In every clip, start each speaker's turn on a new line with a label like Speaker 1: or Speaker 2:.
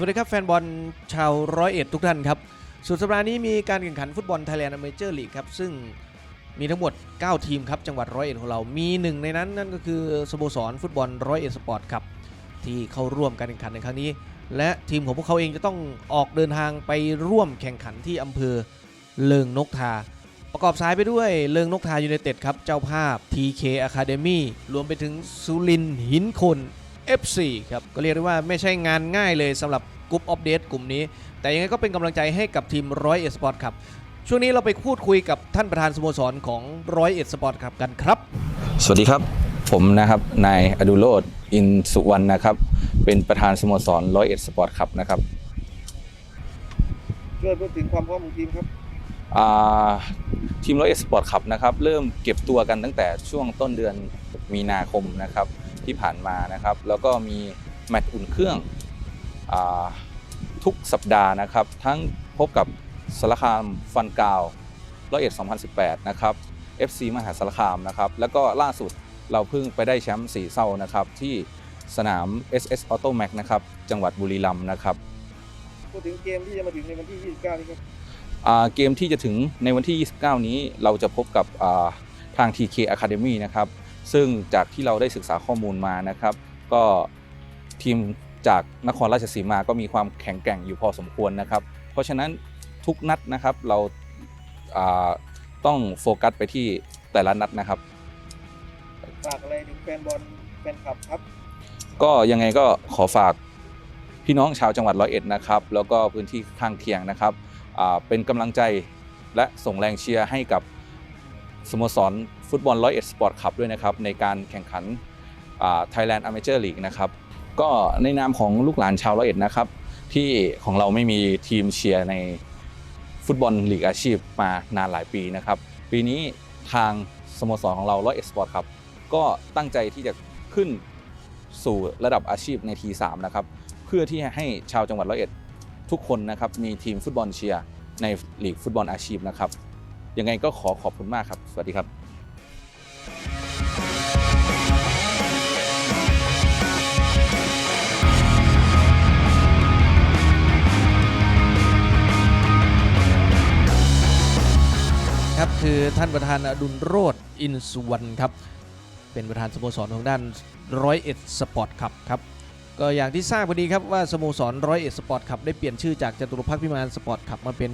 Speaker 1: สวัสดีครับแฟนบอลชาวร้อยเอ็ดทุกท่านครับ สุดสัปดาห์นี้มีการแข่งขันฟุตบอลไทยแลนด์อเมเจอร์ลีกครับ ซึ่งมีทั้งหมด 9 ทีมครับ จังหวัดร้อยเอ็ดของเรา มีหนึ่งในนั้นนั่นก็คือสโมสรฟุตบอลร้อยเอ็ดสปอร์ตครับ ที่เข้าร่วมการแข่งขันในครั้งนี้ และทีมของพวกเขาเองจะต้องออกเดินทางไปร่วมแข่งขันที่อำเภอเลิงนกทา ประกอบสายไปด้วยเลิงนกทายูไนเต็ดครับเจ้าภาพ TK Academy รวมไปถึงสุรินหินคน FC ครับก็เรียกได้ว่าไม่ใช่งานง่ายเลยสำหรับกลุ่มอัปเดตกลุ่มนี้ แต่ยังไงก็เป็นกำลังใจให้กับทีมร้อยเอ็ดสปอร์ตครับ ช่วงนี้เราไปพูดคุยกับท่านประธานสโมสรของร้อยเอ็ดสปอร์ตครับกันครับ
Speaker 2: สวัสดีครับ ผมนะครับนายอดุโรธอินสุวรรณนะครับ เป็นประธานสโมสรร้อยเอ็ดสปอร์ตครับนะครับ
Speaker 3: ช่วยพูดถึงความพร้อมของทีมครับ
Speaker 2: อ่าทีมร้อยเอ็ดสปอร์ตครับนะครับ เริ่มเก็บตัวกันตั้งแต่ช่วงต้นเดือนมีนาคมนะครับ ที่ผ่านมานะครับ แล้วก็มีแมตช์อุ่นเครื่องอาทุกสัปดาห์นะครับ ทั้งพบกับสารคามฟันกาวร้อยเอ็ด2018 นะครับ FC มหาสารคามนะครับ แล้วก็ล่าสุดเราเพิ่งไปได้แชมป์สีเศร้านะครับ ที่สนาม SS Auto Max นะครับ จังหวัดบุรีรัมย์นะครับ
Speaker 3: พูดถึงเกมที่จะมาถึงในวันที่ 29 นี้ครับ
Speaker 2: อ่าเกมที่จะถึงในวันที่ 29 นี้เราจะพบกับอ่าทาง TK Academy นะครับ ซึ่งจากที่เราได้ศึกษาข้อมูลมานะครับ ก็ทีมจากนครราชสีมาก็มีความแข็งแกร่งอยู่พอสมควรนะครับ เพราะฉะนั้นทุกนัดนะครับเราอ่าต้องโฟกัสไปที่แต่ละนัดนะครับ
Speaker 3: ฝากอะไรถึงแฟนบอลแฟนคลับครับ
Speaker 2: ก็ยังไงก็ขอฝากพี่น้องชาวจังหวัดร้อยเอ็ดนะครับ แล้วก็พื้นที่ข้างเคียงนะครับอ่าเป็นกำลังใจและส่งแรงเชียร์ให้กับ สโมสรฟุตบอลร้อยเอ็ดสปอร์ตคลับด้วยนะครับในการแข่งขันไทยแลนด์อเมเจอร์ลีกนะครับก็ในนามของลูกหลานชาวร้อยเอ็ดนะครับที่ของเราไม่มีทีมเชียร์ในฟุตบอลลีกอาชีพมานานหลายปีนะครับ ปีนี้ทางสโมสรของเราร้อยเอ็ดสปอร์ตครับก็ตั้งใจที่จะขึ้นสู่ระดับอาชีพในทีสามนะครับเพื่อที่ให้ชาวจังหวัดร้อยเอ็ดทุกคนนะครับมีทีมฟุตบอลเชียร์ในลีกฟุตบอลอาชีพนะครับ ยังไงก็ขอขอบคุณมากครับ สวัสดีครับ
Speaker 1: ครับคือท่านประธานอดุลโรธอินสุวรรณครับ เป็นประธานสโมสรของด้านร้อยเอ็ดสปอร์ตครับครับ ก็อย่างที่ทราบพอดีครับว่าสโมสรร้อยเอ็ดสปอร์ตครับได้เปลี่ยนชื่อจากจตุรพักษ์พิมานสปอร์ตครับมาเป็น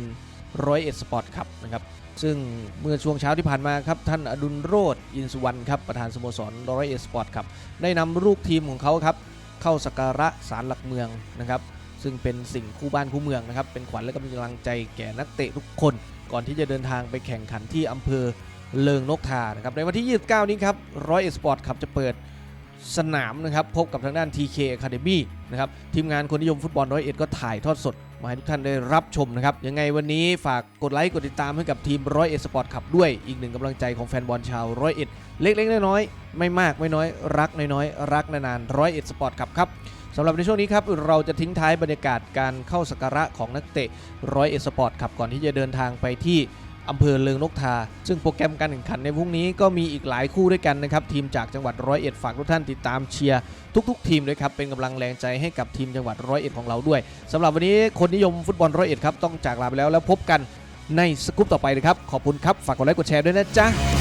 Speaker 1: ร้อยเอ็ดสปอร์ตครับนะครับซึ่งเมื่อช่วงเช้าที่ผ่านมาครับ ท่านอดุลโรธอินสุวรรณครับ ประธานสโมสรร้อยเอ็ดสปอร์ตครับ ได้นำลูกทีมของเขาครับ เข้าสักการะศาลหลักเมืองนะครับ ซึ่งเป็นสิ่งคู่บ้านคู่เมืองนะครับ เป็นขวัญและกำลังใจแก่นักเตะทุกคน ก่อนที่จะเดินทางไปแข่งขันที่อำเภอเลิงนกทานะครับในวันที่ 29 นี้ครับร้อยเอ็ดสปอร์ตขับจะเปิด สนามนะครับพบกับทางด้าน TK Academy นะครับทีมงานคนนิยมฟุตบอลร้อยเอ็ดก็ถ่ายทอดสด มาให้ทุกท่านได้รับชมนะครับยังไงวันนี้ฝากกดไลค์กดติดตามให้กับทีมร้อยเอ็ดสปอร์ตขับด้วยอีกหนึ่งกำลังใจของแฟนบอลชาวร้อยเอ็ดเล็กๆน้อยๆไม่มากไม่น้อยรักน้อยๆรักนานๆร้อยเอ็ดสปอร์ตขับครับสำหรับในช่วงนี้ครับเราจะทิ้งท้ายบรรยากาศการเข้าสักการะของนักเตะร้อยเอ็ดสปอร์ตครับก่อนที่จะเดินทางไปที่ อำเภอเลิงนกทา ซึ่งโปรแกรมการแข่งขันในพรุ่งนี้ก็มีอีกหลายคู่ด้วยกันนะครับ ทีมจากจังหวัดร้อยเอ็ดฝากทุกท่านติดตามเชียร์ทุก ๆ ทีมด้วยครับ เป็นกำลังแรงใจให้กับทีมจังหวัดร้อยเอ็ดของเราด้วยสำหรับวันนี้คนนิยมฟุตบอลร้อยเอ็ดครับต้องจากลาไปแล้วแล้วพบกันในสกู๊ปต่อไปนะครับขอบคุณครับฝากกดไลค์กดแชร์ด้วยนะจ๊ะ